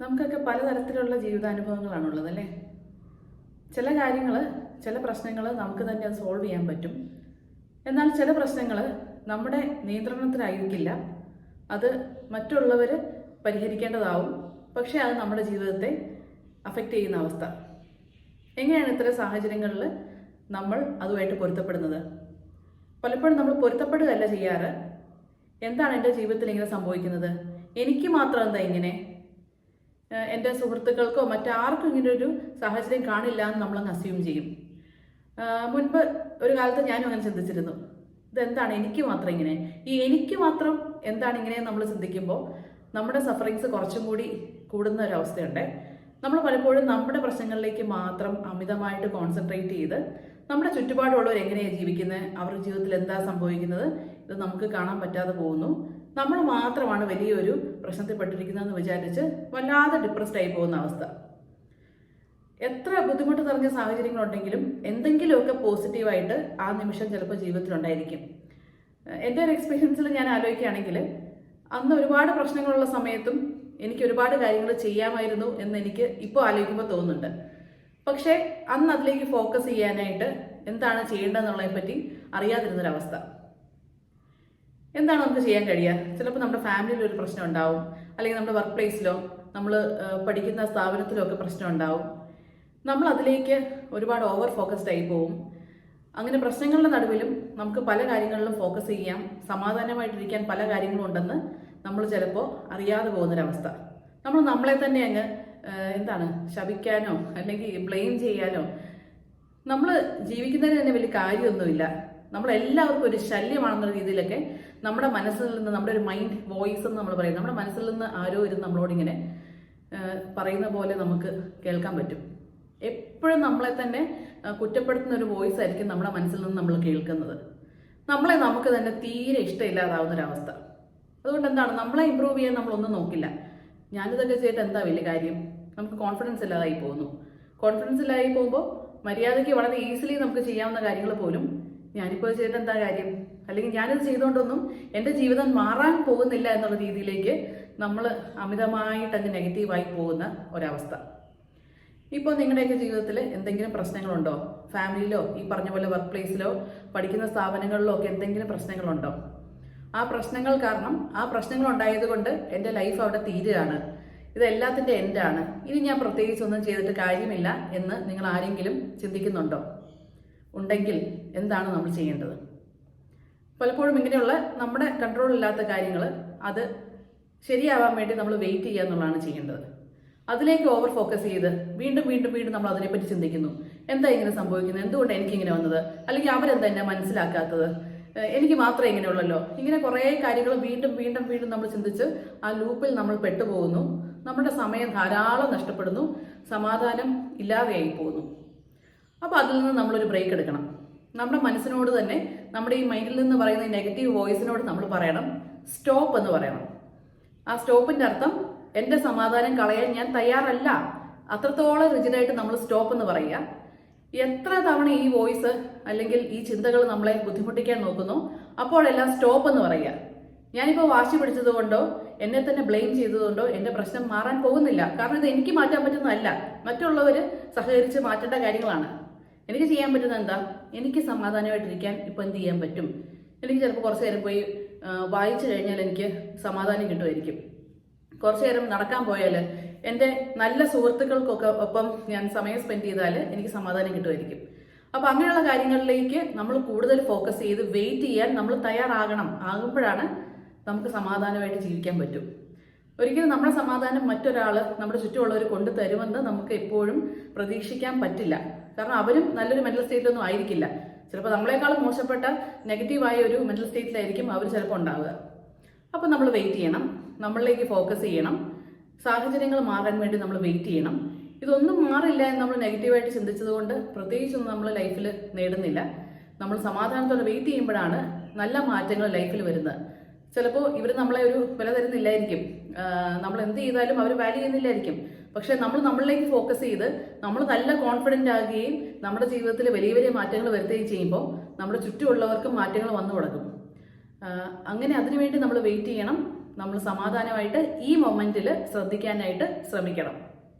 നമുക്കൊക്കെ പലതരത്തിലുള്ള ജീവിതാനുഭവങ്ങളാണുള്ളത് അല്ലേ? ചില കാര്യങ്ങൾ ചില പ്രശ്നങ്ങൾ നമുക്ക് തന്നെ അത് സോൾവ് ചെയ്യാൻ പറ്റും. എന്നാൽ ചില പ്രശ്നങ്ങൾ നമ്മുടെ നിയന്ത്രണത്തിലായിരിക്കില്ല. അത് മറ്റുള്ളവർ പരിഹരിക്കേണ്ടതാവും. പക്ഷേ അത് നമ്മുടെ ജീവിതത്തെ അഫക്റ്റ് ചെയ്യുന്ന അവസ്ഥ. എങ്ങനെയാണ് ഇത്തരം സാഹചര്യങ്ങളിൽ നമ്മൾ അതുമായിട്ട് പൊരുത്തപ്പെടുന്നത്? പലപ്പോഴും നമ്മൾ പൊരുത്തപ്പെടുകയല്ല ചെയ്യാറ്. എന്താണ് എന്റെ ജീവിതത്തിൽ ഇങ്ങനെ സംഭവിക്കുന്നത്? എനിക്ക് മാത്രം എന്താ ഇങ്ങനെ? എന്റെ സുഹൃത്തുക്കൾക്കോ മറ്റാർക്കും ഇങ്ങനെ ഒരു സാഹചര്യം കാണില്ല എന്ന് നമ്മൾ അസ്യൂം ചെയ്യും. മുൻപ് ഒരു കാലത്ത് ഞാനും അങ്ങനെ ചിന്തിച്ചിരുന്നു. ഇതെന്താണ്? എനിക്ക് മാത്രം ഇങ്ങനെ. ഈ എനിക്ക് മാത്രം എന്താണ് ഇങ്ങനെ നമ്മൾ ചിന്തിക്കുമ്പോൾ നമ്മുടെ സഫറിങ്സ് കുറച്ചും കൂടി കൂടുന്ന ഒരു അവസ്ഥയുണ്ട്. നമ്മൾ പലപ്പോഴും നമ്മുടെ പ്രശ്നങ്ങളിലേക്ക് മാത്രം അമിതമായിട്ട് കോൺസെൻട്രേറ്റ് ചെയ്ത് നമ്മുടെ ചുറ്റുപാടുള്ളവർ എങ്ങനെയാണ് ജീവിക്കുന്നത്? അവരുടെ ജീവിതത്തിൽ എന്താ സംഭവിക്കുന്നത്? ഇത് നമുക്ക് കാണാൻ പറ്റാതെ പോകുന്നു. നമ്മൾ മാത്രമാണ് വലിയൊരു പ്രശ്നത്തിൽപ്പെട്ടിരിക്കുന്നതെന്ന് വിചാരിച്ച് വല്ലാതെ ഡിപ്രസ്ഡ് ആയി പോകുന്ന അവസ്ഥ. എത്ര ബുദ്ധിമുട്ട് നിറഞ്ഞ സാഹചര്യങ്ങളുണ്ടെങ്കിലും എന്തെങ്കിലുമൊക്കെ പോസിറ്റീവായിട്ട് ആ നിമിഷം ചിലപ്പോൾ ജീവിതത്തിലുണ്ടായിരിക്കും എന്റെ ഒരു എക്സ്പീരിയൻസിൽ ഞാൻ ആലോചിക്കുകയാണെങ്കിൽ അന്ന് ഒരുപാട് പ്രശ്നങ്ങളുള്ള സമയത്തും എനിക്ക് ഒരുപാട് കാര്യങ്ങൾ ചെയ്യാമായിരുന്നു എന്ന് എനിക്ക് ഇപ്പോൾ ആലോചിക്കുമ്പോൾ തോന്നുന്നുണ്ട്. പക്ഷേ അന്ന് അതിലേക്ക് ഫോക്കസ് ചെയ്യാനായിട്ട് എന്താണ് ചെയ്യേണ്ടതെന്നുള്ളതിനെ പറ്റി അറിയാതിരുന്നൊരവസ്ഥ. എന്താണ് നമുക്ക് ചെയ്യാൻ കഴിയുക? ചിലപ്പോൾ നമ്മുടെ ഫാമിലിയിൽ ഒരു പ്രശ്നം ഉണ്ടാവും. അല്ലെങ്കിൽ നമ്മുടെ വർക്ക് പ്ലേസിലോ നമ്മൾ പഠിക്കുന്ന സ്ഥാപനത്തിലോ ഒക്കെ പ്രശ്നം ഉണ്ടാവും. നമ്മൾ അതിലേക്ക് ഒരുപാട് ഓവർ ഫോക്കസ്ഡ് ആയി പോവും. അങ്ങനെ പ്രശ്നങ്ങളുടെ നടുവിലും നമുക്ക് പല കാര്യങ്ങളിലും ഫോക്കസ് ചെയ്യാം. സമാധാനമായിട്ടിരിക്കാൻ പല കാര്യങ്ങളും ഉണ്ടെന്ന് നമ്മൾ ചിലപ്പോൾ അറിയാതെ പോകുന്നൊരവസ്ഥ. നമ്മൾ നമ്മളെ തന്നെ അങ്ങ് എന്താണ്? ശപിക്കാനോ അല്ലെങ്കിൽ ബ്ലെയിം ചെയ്യാനോ. നമ്മൾ ജീവിക്കുന്നതിന് തന്നെ വലിയ കാര്യമൊന്നുമില്ല. നമ്മളെല്ലാവർക്കും ഒരു ശല്യമാണെന്നുള്ള രീതിയിലൊക്കെ നമ്മുടെ മനസ്സിൽ നിന്ന് നമ്മുടെ ഒരു മൈൻഡ് വോയിസ് എന്ന് നമ്മൾ പറയും. നമ്മുടെ മനസ്സിൽ നിന്ന് ആരോ ഇരുന്ന് നമ്മളോടിങ്ങനെ പറയുന്ന പോലെ നമുക്ക് കേൾക്കാൻ പറ്റും. എപ്പോഴും നമ്മളെ തന്നെ കുറ്റപ്പെടുത്തുന്ന ഒരു വോയിസ് ആയിരിക്കും നമ്മുടെ മനസ്സിൽ നിന്ന് നമ്മൾ കേൾക്കുന്നത്. നമ്മളെ നമുക്ക് തന്നെ തീരെ ഇഷ്ടമില്ലാതാവുന്ന ഒരവസ്ഥ അതുകൊണ്ട് എന്താണ്? നമ്മളെ ഇമ്പ്രൂവ് ചെയ്യാൻ നമ്മളൊന്നും നോക്കില്ല. ഞാനിതൊക്കെ ചെയ്തിട്ട് എന്താ വലിയ കാര്യം? നമുക്ക് കോൺഫിഡൻസ് ഇല്ലാതായി പോകുന്നു. കോൺഫിഡൻസ് ഇല്ലാതായി പോകുമ്പോൾ മര്യാദയ്ക്ക് വളരെ ഈസിലി നമുക്ക് ചെയ്യാവുന്ന കാര്യങ്ങൾ പോലും ഞാനിപ്പോൾ ചെയ്തിട്ട് എന്താ കാര്യം? അല്ലെങ്കിൽ ഞാനിത് ചെയ്തുകൊണ്ടൊന്നും എന്റെ ജീവിതം മാറാൻ പോകുന്നില്ല എന്നുള്ള രീതിയിലേക്ക് നമ്മൾ അമിതമായിട്ട് അങ്ങ് നെഗറ്റീവായി പോകുന്ന ഒരവസ്ഥ. ഇപ്പോൾ നിങ്ങളുടെയൊക്കെ ജീവിതത്തിൽ എന്തെങ്കിലും പ്രശ്നങ്ങളുണ്ടോ? ഫാമിലിയിലോ ഈ പറഞ്ഞ പോലെ വർക്ക് പ്ലേസിലോ പഠിക്കുന്ന സ്ഥാപനങ്ങളിലോ ഒക്കെ എന്തെങ്കിലും പ്രശ്നങ്ങളുണ്ടോ? ആ പ്രശ്നങ്ങൾ കാരണം ആ പ്രശ്നങ്ങൾ ഉണ്ടായതുകൊണ്ട് എന്റെ ലൈഫ് അവിടെ തീരുകയാണ്. ഇത് എല്ലാത്തിന്റെ എൻഡാണ്. ഇനി ഞാൻ പ്രത്യേകിച്ച് ഒന്നും ചെയ്തിട്ട് കാര്യമില്ല എന്ന് നിങ്ങൾ ആരെങ്കിലും ചിന്തിക്കുന്നുണ്ടോ? ഉണ്ടെങ്കിൽ എന്താണ് നമ്മൾ ചെയ്യേണ്ടത്? പലപ്പോഴും ഇങ്ങനെയുള്ള നമ്മുടെ കൺട്രോൾ ഇല്ലാത്ത കാര്യങ്ങൾ അത് ശരിയാവാൻ വേണ്ടി നമ്മൾ വെയിറ്റ് ചെയ്യുക എന്നുള്ളതാണ് ചെയ്യേണ്ടത്. അതിലേക്ക് ഓവർ ഫോക്കസ് ചെയ്ത് വീണ്ടും വീണ്ടും വീണ്ടും നമ്മൾ അതിനെപ്പറ്റി ചിന്തിക്കുന്നു. എന്താ ഇങ്ങനെ സംഭവിക്കുന്നത്? എന്തുകൊണ്ട് എനിക്ക് ഇങ്ങനെ വന്നത്? അല്ലെങ്കിൽ അവരെന്താ എന്നെ മനസ്സിലാക്കാത്തത്? എനിക്ക് മാത്രമേ ഇങ്ങനെയുള്ളല്ലോ. ഇങ്ങനെ കുറേ കാര്യങ്ങൾ വീണ്ടും വീണ്ടും വീണ്ടും നമ്മൾ ചിന്തിച്ച് ആ ലൂപ്പിൽ നമ്മൾ പെട്ടുപോകുന്നു. നമ്മുടെ സമയം ധാരാളം നഷ്ടപ്പെടുന്നു സമാധാനം ഇല്ലാതെയായി പോകുന്നു. അപ്പോൾ അതിൽ നിന്ന് നമ്മളൊരു ബ്രേക്ക് എടുക്കണം. നമ്മുടെ മനസ്സിനോട് തന്നെ നമ്മുടെ ഈ മൈൻഡിൽ നിന്ന് പറയുന്ന നെഗറ്റീവ് വോയിസിനോട് നമ്മൾ പറയണം. സ്റ്റോപ്പ് എന്ന് പറയണം. ആ സ്റ്റോപ്പിന്റെ അർത്ഥം എന്റെ സമാധാനം കളയാൻ ഞാൻ തയ്യാറല്ല. അത്രത്തോളം റിജിഡായിട്ട് നമ്മൾ സ്റ്റോപ്പ് എന്ന് പറയുക. എത്ര തവണ ഈ വോയിസ് അല്ലെങ്കിൽ ഈ ചിന്തകൾ നമ്മളെ ബുദ്ധിമുട്ടിക്കാൻ നോക്കുന്നു അപ്പോഴെല്ലാം സ്റ്റോപ്പ് എന്ന് പറയുക. ഞാനിപ്പോൾ വാശി പിടിച്ചതുകൊണ്ടോ എന്നെ തന്നെ ബ്ലെയിം ചെയ്തതുകൊണ്ടോ എന്റെ പ്രശ്നം മാറാൻ പോകുന്നില്ല. കാരണം ഇത് എനിക്ക് മാറ്റാൻ പറ്റുന്നതല്ല. മറ്റുള്ളവർ സഹകരിച്ച് മാറ്റേണ്ട കാര്യങ്ങളാണ്. എനിക്ക് ചെയ്യാൻ പറ്റുന്നത് എന്താ? എനിക്ക് സമാധാനമായിട്ടിരിക്കാൻ ഇപ്പം എന്ത് ചെയ്യാൻ പറ്റും? എനിക്ക് ചിലപ്പോൾ കുറച്ച് നേരം പോയി വായിച്ചു കഴിഞ്ഞാൽ എനിക്ക് സമാധാനം കിട്ടുമായിരിക്കും. കുറച്ചു നേരം നടക്കാൻ പോയാൽ എന്റെ നല്ല സുഹൃത്തുക്കൾക്കൊക്കെ ഒപ്പം ഞാൻ സമയം സ്പെൻഡ് ചെയ്താൽ എനിക്ക് സമാധാനം കിട്ടുമായിരിക്കും. അപ്പോൾ അങ്ങനെയുള്ള കാര്യങ്ങളിലേക്ക് നമ്മൾ കൂടുതൽ ഫോക്കസ് ചെയ്ത് വെയിറ്റ് ചെയ്യാൻ നമ്മൾ തയ്യാറാകണം. ആകുമ്പോഴാണ് നമുക്ക് സമാധാനമായിട്ട് ജീവിക്കാൻ പറ്റും. ഒരിക്കലും നമ്മുടെ സമാധാനം മറ്റൊരാൾ നമ്മുടെ ചുറ്റുമുള്ളവർ കൊണ്ടു തരുമെന്ന് നമുക്ക് എപ്പോഴും പ്രതീക്ഷിക്കാൻ പറ്റില്ല. കാരണം അവരും നല്ലൊരു മെന്റൽ സ്റ്റേറ്റിലൊന്നും ആയിരിക്കില്ല. ചിലപ്പോൾ നമ്മളെക്കാളും മോശപ്പെട്ട നെഗറ്റീവായ ഒരു മെന്റൽ സ്റ്റേറ്റിലായിരിക്കും അവർ ചിലപ്പോൾ ഉണ്ടാവുക. അപ്പോൾ നമ്മൾ വെയിറ്റ് ചെയ്യണം. നമ്മളിലേക്ക് ഫോക്കസ് ചെയ്യണം. സാഹചര്യങ്ങൾ മാറാൻ വേണ്ടി നമ്മൾ വെയിറ്റ് ചെയ്യണം. ഇതൊന്നും മാറില്ല എന്ന് നമ്മൾ നെഗറ്റീവായിട്ട് ചിന്തിച്ചതുകൊണ്ട് പ്രത്യേകിച്ചൊന്നും നമ്മൾ ലൈഫിൽ നേടുന്നില്ല. നമ്മൾ സമാധാനത്തോടെ വെയിറ്റ് ചെയ്യുമ്പോഴാണ് നല്ല മാറ്റങ്ങൾ ലൈഫിൽ വരുന്നത്. ചിലപ്പോൾ ഇവർ നമ്മളെ ഒരു വില തരുന്നില്ലായിരിക്കും. നമ്മൾ എന്ത് ചെയ്താലും അവർ വാല്യൂ ചെയ്യുന്നില്ലായിരിക്കും. പക്ഷെ നമ്മൾ നമ്മളിലേക്ക് ഫോക്കസ് ചെയ്ത് നമ്മൾ നല്ല കോൺഫിഡന്റ് ആകുകയും നമ്മുടെ ജീവിതത്തിൽ വലിയ വലിയ മാറ്റങ്ങൾ വരുത്തുകയും ചെയ്യുമ്പോൾ നമ്മുടെ ചുറ്റുമുള്ളവർക്കും മാറ്റങ്ങൾ വന്നു തുടങ്ങും. അങ്ങനെ അതിനുവേണ്ടി നമ്മൾ വെയിറ്റ് ചെയ്യണം. നമ്മൾ സമാധാനമായിട്ട് ഈ മൊമെന്റിൽ ശ്രദ്ധിക്കാനായിട്ട് ശ്രമിക്കണം.